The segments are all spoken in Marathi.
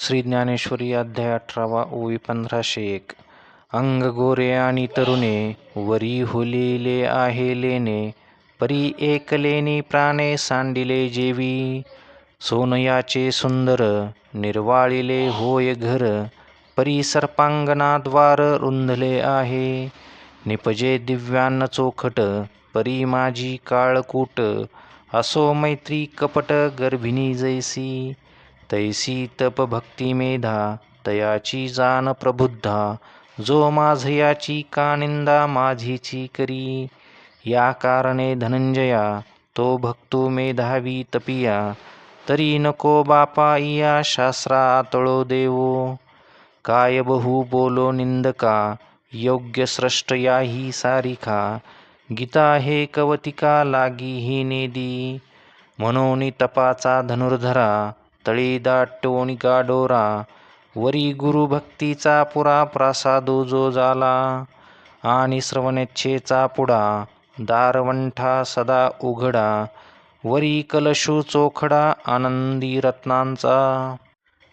श्री ज्ञानेश्वरी अध्याय अठरावा ओवी पंधराशे एक. अंग गोरे आणि तरुणे वरी हुलिले आहे लेणे परी एक लेणी प्राणे सांडिले जेवी. सोनयाचे सुंदर निर्वाळिले होय घर परी सर्पांगणाद्वार रुंधले आहे. निपजे दिव्यान्न चोखट परी माझी काळकूट असो मैत्री कपट गर्भिणी जैसी. तैसी तप भक्ती मेधा तयाची जाण प्रबुद्धा जो माझयाची का निंदा माझीची करी या कारणे धनंजया तो भक्तो मेधावी तपिया तरी नको बापा इया शास्त्रा आतळो देवो। काय बहु बोलो निंदका योग्य स्रष्ट याही सारिखा गीता हे कवतिका लागी ही नेदी म्हणून तपाचा धनुर्धरा तळी दाटोणी गाडोरा वरी गुरु भक्तीचा पुरा प्रासादो जो झाला आणि श्रवणेच्छेचा पुढा. दारवंठा सदा उघडा. वरी कलशू चोखडा आनंदी रत्नांचा.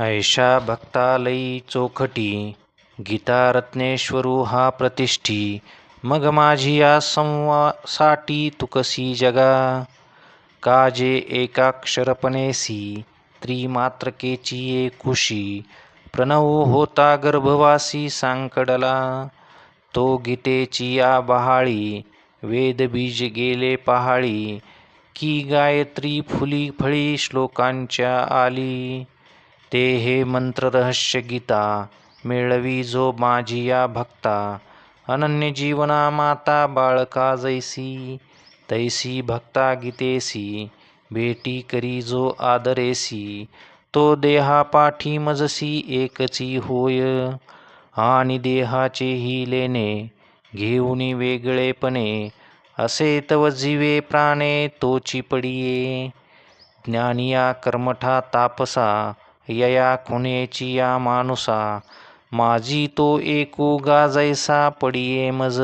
ऐशा भक्तालयी चोखटी. गीता रत्नेश्वरू हा प्रतिष्ठी. मग माझी या संवासाठी तुकसी जगा. काजे एकाक्षरपणेसी त्रिमात्रकेची खुशी. प्रणव होता गर्भवासी सांकडला. तो गीतेची या बहाळी वेदबीज गेले पहाळी. की गायत्री फुली फळी श्लोकांच्या आली. ते हे मंत्र रहस्य गीता मिळवी जो माझी या भक्ता. अनन्य जीवना माता बाळका जैसी तैसी भक्ता गीतेसी. भेटी करी जो आदरेसी तो देहा पाठी मजसी एकची होय. आणि देहाचे ही लेणे घेऊन वेगळेपणे असे तव जीवे प्राणे तोची पडिये. ज्ञानिया कर्मठा तापसा यया खुनेची या मानुसा माझी तो एकू गाजैसा पडिये मज.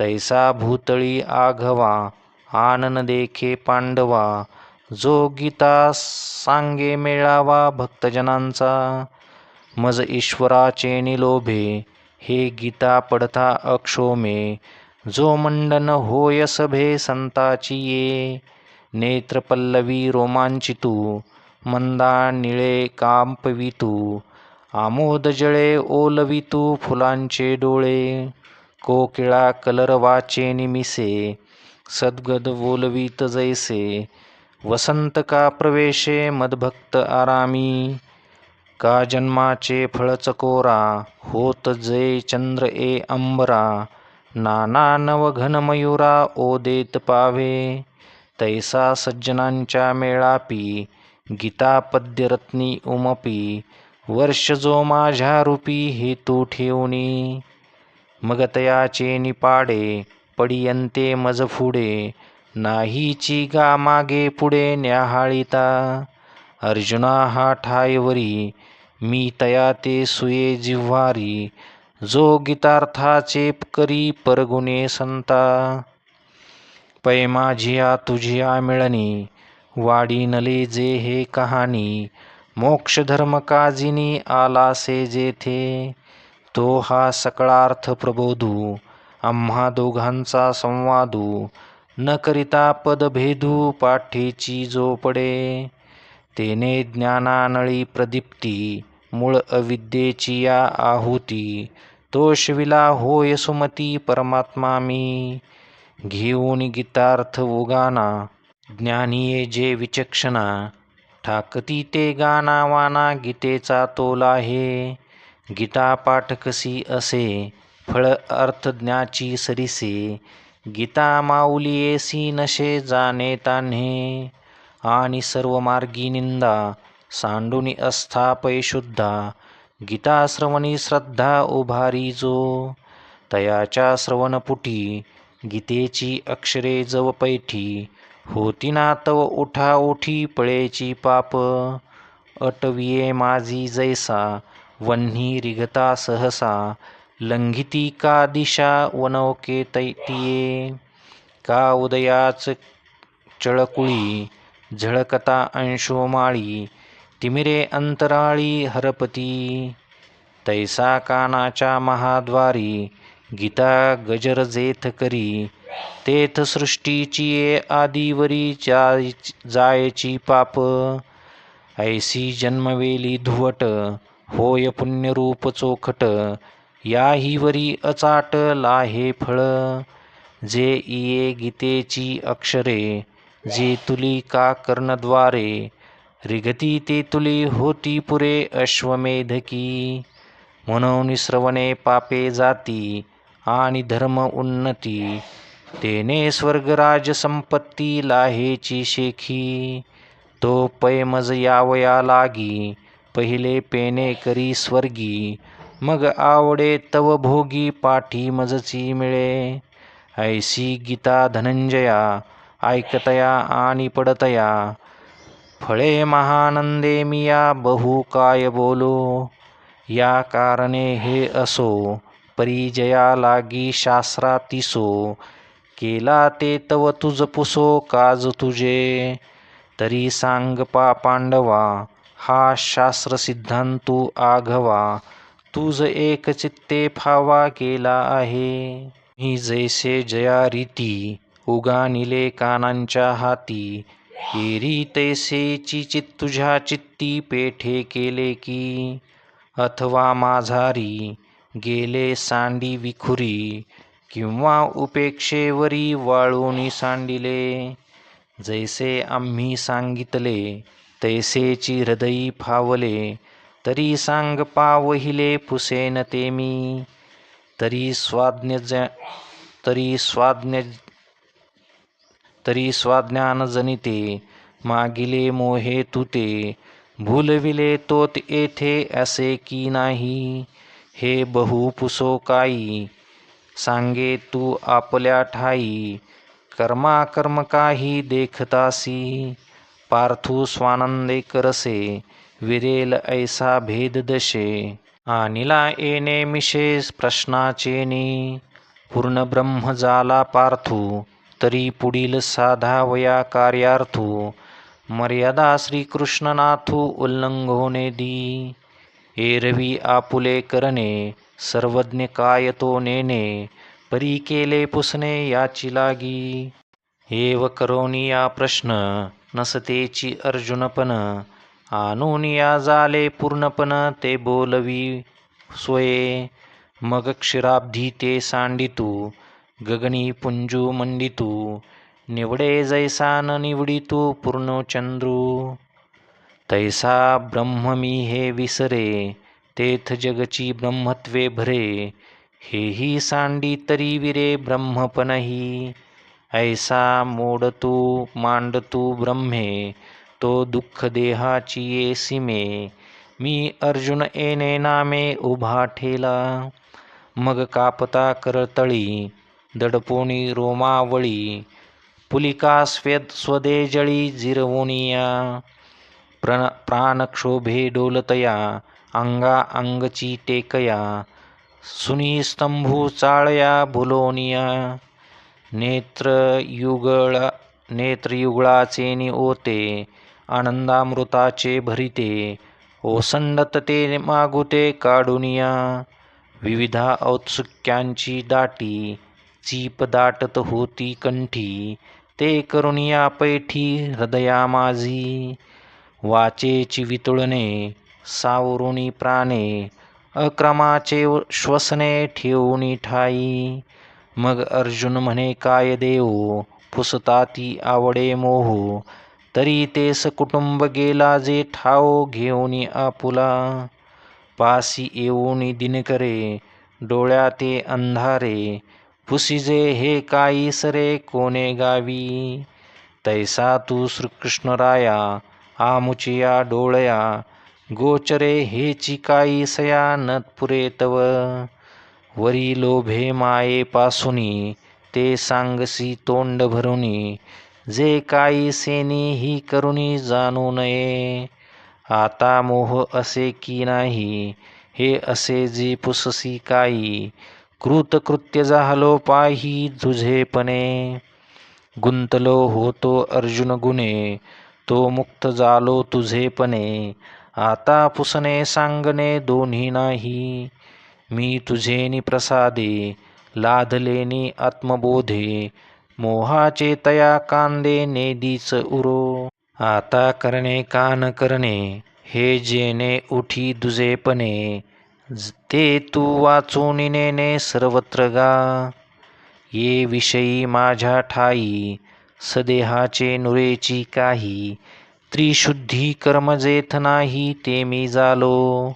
तैसा भूतळी आघवा आनन देखे पांडवा जो गीता सांगे मेळावा भक्तजनांचा. मज ईश्वराचे निलोभे हे गीता पडता अक्षोमे जो मंडन होय सभे संताची ये. नेत्रपल्लवी रोमांचितू मंदा निळे कांपवितू आमोद जळे ओलवितू फुलांचे डोळे. कोकिळा कलर वाचे निमिसे सद्गद बोलवीत जैसे वसंत का प्रवेशे मदभक्त आरामी का जन्माचे फळ चकोरा होत जे चंद्र ए अंबरा नाना नवघन मयुरा ओदेत पावे तैसा सज्जनांच्या मेळापी गीता पद्यरत्नी उमपी वर्ष जो माझ्या रूपी हेतू ठेवणी मग तयाचे निपाडे पडियंते मज फुडे नाहीची गा मागे पुढे न्याहाळीता. अर्जुना हा ठायवरी मी तया ते सुये जिव्हारी जो गीतार्थाचे करी परगुणे संता. पै माझिया तुझिया मिळणी वाडी नले जे हे कहाणी मोक्ष धर्म काजिनी आलासे जेथे. तो हा सकळार्थ प्रबोधू आम्हा दोघांचा संवादू. न करिता पदभेदू पाठीची जो पडे तेने ज्ञानानळी प्रदीप्ती मूळ अविद्येची या आहुती. तोषविला होय सुमती परमात्मा मी. घेऊन गीतार्थ उगाना ज्ञानीये जे विचक्षणा. ठाकती ते गाना वाना गीतेचा तोला हे. गीता पाठकसी असे फळ अर्थज्ञाची सरिसे गीता माऊलीयेसी नशे जाणे तान्हे. आणि सर्व मार्गी निंदा सांडुनी अस्थापय शुद्धा गीता श्रवणी श्रद्धा उभारी जो. तयाच्या श्रवणपुटी गीतेची अक्षरे जव पैठी होती ना तव उठा उठी पळेची पाप. अटविये माझी जैसा वन्ही रिगता सहसा लंघिती का दिशा वनवके तैतिये का उदयाच चळकुळी झळकता अंशोमाळी तिमिरे अंतराळी हरपती। तैसा कानाच्या महाद्वारी गीता गजर जेथ करी। तेथ सृष्टीची ये आदिवरी जाय जायची पाप। ऐसी जन्मवेली धुवट होय पुण्यरूप चोखट या हिवरी अचाट लाहे फळ जे इये गीतेची अक्षरे जे तुली का कर्णद्वारे रिगती ते तुली होती पुरे अश्वमेधकी. म्हणून श्रवणे पापे जाती आणि धर्म उन्नती तेने स्वर्गराज संपत्ती लाहेची शेखी. तो पैमज यावया लागी पहिले पेने करी स्वर्गी मग आवडे तव भोगी पाठी मजची मिळे. ऐसी गीता धनंजया ऐकतया आणि पडतया. फळे महानंदे मिया बहु काय बोलो. या कारणे हे असो परिजया लागी शास्त्रातिसो केला ते तव तुझ पुसो काज तुझे. तरी सांग पा पांडवा हा शास्त्र सिद्धांतू आघवा. तुझ एक चित्ते फावा केला आहे. मी जैसे जया रीती उगानिले कानांच्या हाती. एरी तैसेची चित तुझ्या चित्ती पेठे केले की. अथवा माझारी गेले सांडी विखुरी. किंवा उपेक्षेवरी वाळूनी सांडिले. जैसे आम्ही सांगितले तैसेची हृदयी फावले. तरी सांग पावहिले पुसेन ते मी. तरी स्वाज्ञ तरी स्वाज्ञ तरी स्वाज्ञान जनिते. मागिले मोहे तुते. भूलविले तोत येथे असे की नाही. हे बहु पुसो काही सांगे तू आपल्या ठाई. कर्मा कर्म काही देखतासी. पार्थू स्वानंदे करसे. विरेल ऐसा भेद दशे आनिला येणे मिशेस प्रश्नाचेनी. पूर्ण ब्रह्म झाला पार्थू तरी पुढील साधावया कार्यार्थू. मर्यादा श्रीकृष्णनाथू उल्लंघोने दी. एरवी आपुले करणे सर्वज्ञ काय तो नेणे परी केले पुसणे याची लागी. एव करोनिया प्रश्न नसतेची अर्जुनपण आणूनिया झाले पूर्णपण ते बोलवी स्वये मग क्षीराब्धी ते सांडितू गगनी पुंजू मंडितू निवडे जैसा न निवडितू पूर्णचंद्रू तैसा ब्रह्म मी हे विसरे तेथ जगची ब्रह्मत्वे भरे हेही सांडी तरी विरे ब्रह्मपणही ऐसा मोडतू मांडतू ब्रह्मे तो दुःख देहाची ये सीमे. मी अर्जुन येणे नामे उभा ठेला. मग कापता करतळी दडपोणी रोमावळी. पुलिका स्वेद स्वदे जळी जिरवोनिया. प्रण प्राणक्षोभे डोलतया अंगा अंगची टेकया. सुनी स्तंभू चाळया भुलोनिया नेत्रयुगळा नेत्रयुगळाचे ओते आनंदामृताचे भरिते ओसंडत ते मागुते काढुनिया विविधा औत्सुक्यांची दाटी चीप दाटत होती कंठी ते करुनिया पैठी हृदया माझी. वाचेची वितुळणे सावरुणी प्राणे अक्रमाचे श्वसने ठेवणी ठाई. मग अर्जुन म्हणे काय देऊ पुसताती आवडे मोहू तरी ते कुटुंब गेला जे ठाव घेऊन आपुला. पासी येऊनी दिनकरे डोळ्या ते अंधारे. पुसिजे हे काही सरे कोणे गावी. तैसा तू श्रीकृष्णराया आमुचिया डोळया. गोचरे हेची काही सया नतपुरे पुरे तव. वरी लोभे माये पासुनी ते सांगसी तोंड भरुनी. जे काही सेनी ही करुणी जाणू नये. आता मोह असे की नाही? हे असे जे पुससी काही कृतकृत्य झालो पाही तुझेपणे गुंतलो होतो अर्जुन गुणे तो मुक्त झालो तुझेपणे. आता पुसणे सांगणे दोन्ही नाही. मी तुझेनी प्रसादे लादलेनी आत्मबोधे. मोहाचे तया कांदे नेदीच उरो. आता करणे का न करणे हे जेणे उठी दुजेपणे ते तू वाचून नेने सर्वत्र गा. ये विषयी माझ्या ठाई सदेहाचे नुरेची काही. त्रिशुद्धी कर्म जेथ नाही ते मी जालो.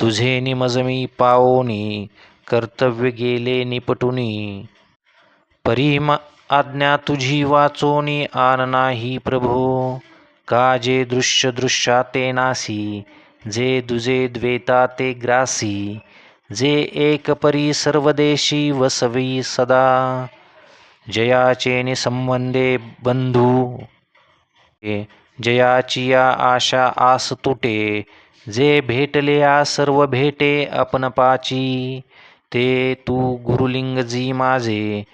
तुझे निमज मी पाओनी कर्तव्य गेले निपटुनी. परी आज्ञा तुझी वाचोनी आन नाही प्रभो. का जे दृश्य दृश्या ते नासी जे दुजे द्वेता ते ग्रासी जे एक परी सर्वदेशी वसवी सदा. जयाचे निसंबंधे बंधू जयाची या आशा आस तुटे जे भेटले या सर्व भेटे अपनपाची पाची ते तू गुरुलिंग जी माझे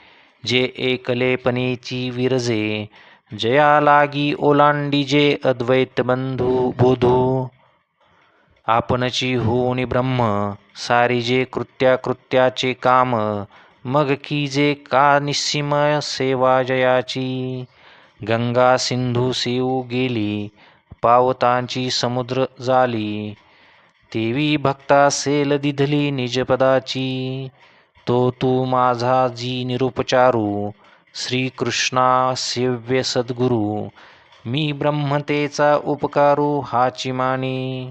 जे एकलेपणेची विरजे जया लागी ओलांडी जे अद्वैत बंधू बोधू. आपणची होऊन ब्रह्म सारी जे कृत्याकृत्याचे काम मग की जे का निस्सीम सेवा जयाची. गंगा सिंधू सेऊ गेली पावतांची समुद्र झाली तेवी भक्ता सेल दिधली निजपदाची. तो तू माझा जी निरुपचारू श्रीकृष्णा सेव्य सद्गुरू मी ब्रह्मतेचा उपकारू हाची मानी.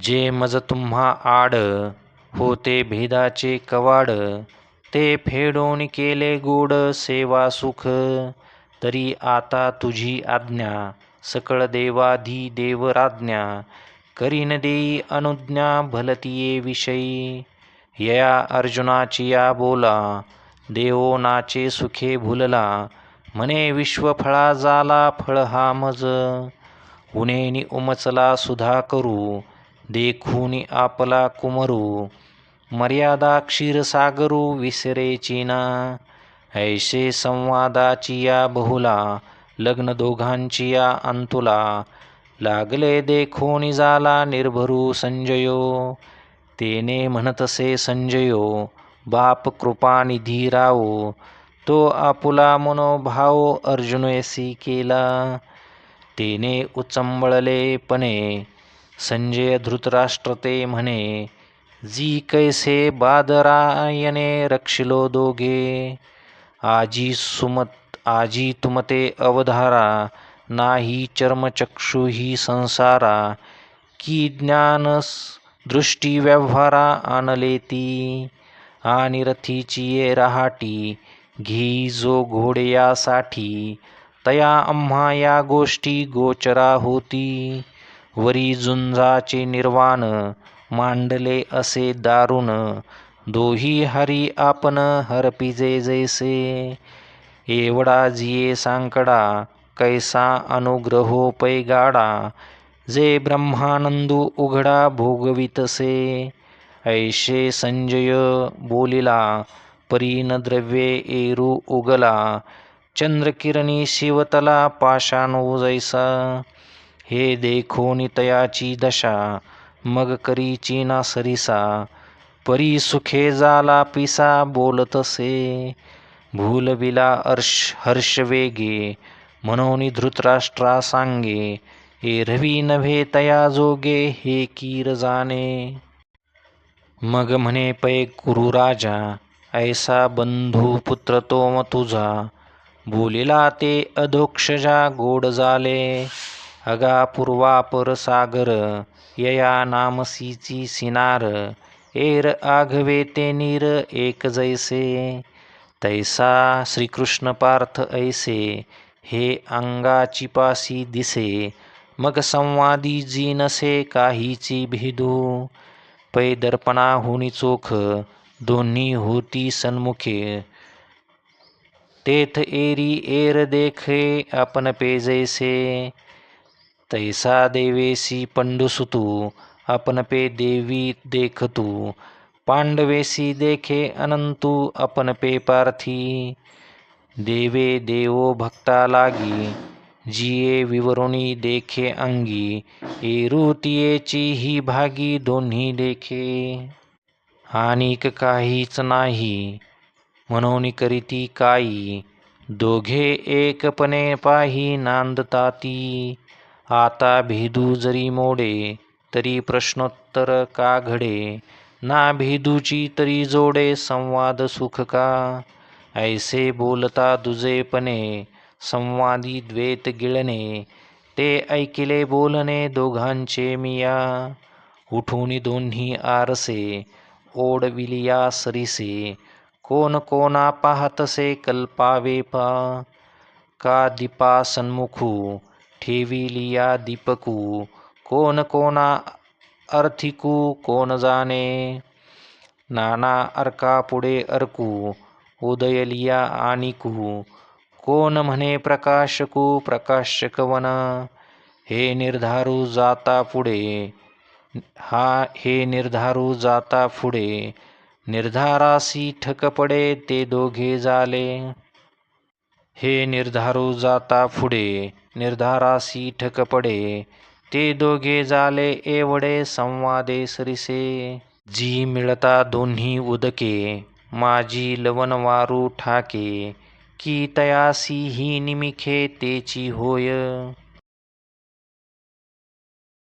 जे मज तुम्हा आड होते भेदाचे कवाड ते फेडून केले गोड सेवा सुख. तरी आता तुझी आज्ञा सकळ देवाधी देवराज्ञा करीन देई अनुज्ञा भलतिये विषयी. यया अर्जुनाची या बोला देवो नाचे सुखे भुलला म्हणे विश्वफळा झाला फळ हा मज. उनेनी उमचला सुधा करू देखूनी आपला कुमरू. मर्यादा क्षीरसागरू विसरेची ना ऐसे संवादाची या बहुला लग्न दोघांची या अंतुला. लागले देखोनी झाला निर्भरू संजयो. तेने म्हणतसे संजयो बाप कृपानिधी रावो तो आपुला मनोभाव अर्जुनयसी केला. तेने उचंबळलेपणे संजय धृतराष्ट्र ते म्हणे जी कैसे बादरायने रक्षिलो दोघे आजी सुमत आजी तुमते अवधारा नाही चर्मचक्षु ही संसारा की ज्ञानस दृष्टी व्यवहारा आणले ती आणि रथीची ये रहाटी घी जो घोडे यासाठी तया आम्हा या गोष्टी गोचरा होती वरी झुंजाचे निर्वाण मांडले असे दारुण दोही हरी आपण हरपिजे जैसे एवढा जिये सांकडा कैसा अनुग्रहो पैगाडा जे ब्रह्मानंदू उघडा भोगवितसे ऐशे संजय बोलिला परीन द्रव्ये एरू उगला चंद्रकिरणी शिवतला पाषाणो जैसा हे देखोनी तयाची दशा मग करीची ना सरिसा परी सुखे जाला पिसा बोलतसे भूलविला अर्श हर्ष वेगे म्हणून धृतराष्ट्रा सांगे हे रवी नव्हे तया जोगे हे कीर जाणे. मग म्हणे पै कुरु राजा ऐसा बंधू पुत्र तो म तुझा. बोलिला ते अधोक्षजा गोड झाले अगा पूर्वापर सागर यया नामसीची सिनार. एर आघवे ते नीर एक जैसे. तैसा श्रीकृष्ण पार्थ ऐसे हे अंगाची पासी दिसे. मग संवादी जी नसे काहीची भेदू पै दर्पणा चोख दोन्ही होती सन्मुखे. तेथ एरी एर देखे आपण पेजैसे तैसा देवेसी पंडुसुतू आपण पे देवी देखतू. पांडवेसी देखे अनंतू आपण पे पार्थी. देवे देवो भक्ता लागी जिये विवरुणी देखे अंगी एरुतियेची ही भागी दोन्ही देखे. आणिक काहीच नाही म्हणून करीती काई दोघे एकपणे पाही नांदताती. आता भेदू जरी मोडे तरी प्रश्नोत्तर का घडे? ना भेदूची तरी जोडे संवाद सुख का? ऐसे बोलता दुजेपणे संवादी द्वेत गिळणे ते ऐकिले बोलणे दोघांचे मिया. उठून दोन्ही आरसे ओढविलिया सरीसे कोण कोणा पाहतसे कल्पावे पा. का दीपा सन्मुखू ठेविलिया दीपकू कोण कोणा अर्थिकू कोण जाणे. नाना अर्का पुढे अर्कू उदयलिया आणिकू कोण म्हणे प्रकाशकू प्रकाशकवन? हे निर्धारू जाता पुढे. हा हे निर्धारू जाता पुढे. निर्धारासी ठक पडे ते दोघे झाले हे निर्धारू जाता पुढे. निर्धारासी ठक पडे. ते दोघे झाले एवढे संवादे सरिसे. जी मिळता दोन्ही उदके. माझी लवणवारू ठाके. की तयासी ही निमिखे तेची होय.